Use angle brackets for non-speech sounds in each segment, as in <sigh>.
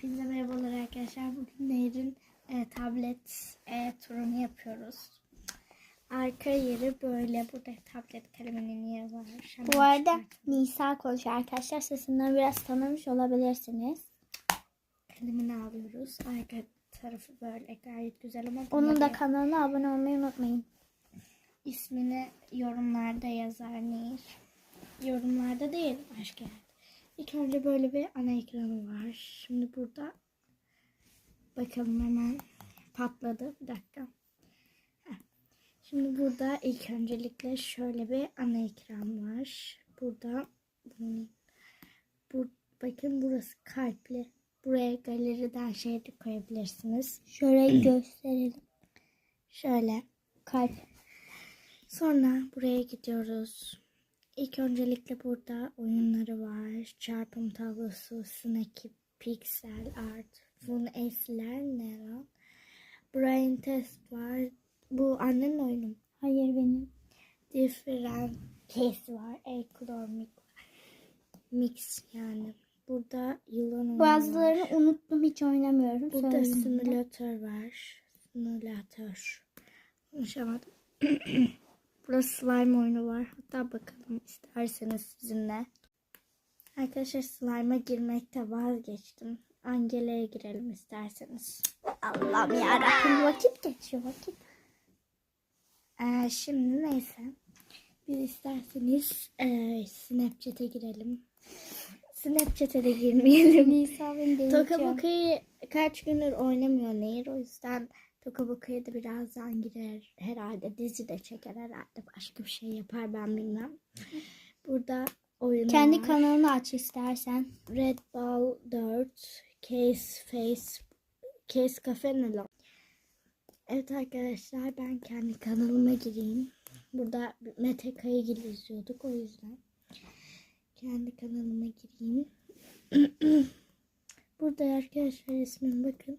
Hepinize merhabalar arkadaşlar. Bugün Nehir'in e, tablet e, turunu yapıyoruz. Arka yeri böyle. Burada tablet kaleminin yeri var. Hemen Bu arada çıkartayım. Nisa konuşuyor arkadaşlar. Sesinden biraz tanımış olabilirsiniz. kalemini alıyoruz. Arka tarafı böyle gayet güzel ama Onun da kanalına abone olmayı unutmayın. ismini yorumlarda yazar Nehir. Yorumlarda değil başka yerde. İlk önce böyle bir ana ekranı var. Şimdi burada bakalım hemen patladı. Bir dakika. Heh. Şimdi burada ilk öncelikle şöyle bir ana ekran var. Burada bu, bakın burası kalpli. Buraya galeriden şey de koyabilirsiniz. Şöyle gösterelim. Şöyle Kalp. Sonra buraya gidiyoruz. İlk öncelikle burada oyunları var. Çarpım tablosu, Snacky, Pixel Art, Fun S'ler ne lan? Brain Test var. Bu annenin oyunu. Hayır benim. Different Case var. Economic var. Mix yani. Burada yılan oyunu var. Bazılarını unuttum hiç oynamıyorum. Burada simülatör var. Simülatör. Konuşamadım. <clears throat> Burada slime oyunu var. Hatta bakalım isterseniz sizinle. Arkadaşlar slime'a girmekte vazgeçtim. Angela'ya girelim isterseniz. Allah'ım yarabbim vakit geçiyor vakit. Ee, şimdi neyse. Biz isterseniz ee, Snapchat'e girelim. Snapchat'e de girmeyelim. Nisa beni Toka delirtiyor. Boka'yı kaç gündür oynamıyor Nehir. O yüzden Toka Boka'ya da birazdan girer herhalde. Dizi de çeker herhalde. Başka bir şey yapar ben bilmem. Burada oyun Kendi kanalını aç istersen. Red Ball 4, Case Face, Case Cafe ne lan? Evet arkadaşlar ben kendi kanalıma gireyim. Burada Mete Kayagil izliyorduk o yüzden. Kendi kanalıma gireyim. <clears throat> Burada arkadaşlar ismim bakın.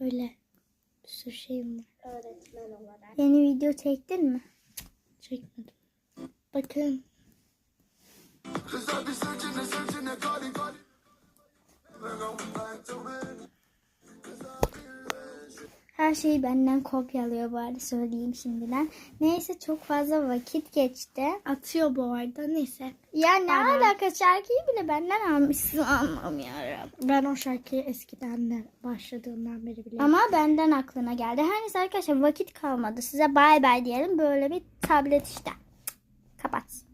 Böyle sürü şeyim var. Öğretmen olarak. Yeni video çektin mi? Çekmedim. Bakın. Her şeyi benden kopyalıyor bari söyleyeyim şimdiden. Neyse çok fazla vakit geçti. Atıyor bu arada. Neyse. Ya ne Aynen. alaka şarkıyı bile benden almışsın anlamıyorum. Ben o şarkıyı eskiden de başladığından beri biliyorum. Ama benden aklına geldi. Her neyse arkadaşlar vakit kalmadı. Size bay bay diyelim. Böyle bir tablet işte. Kapat.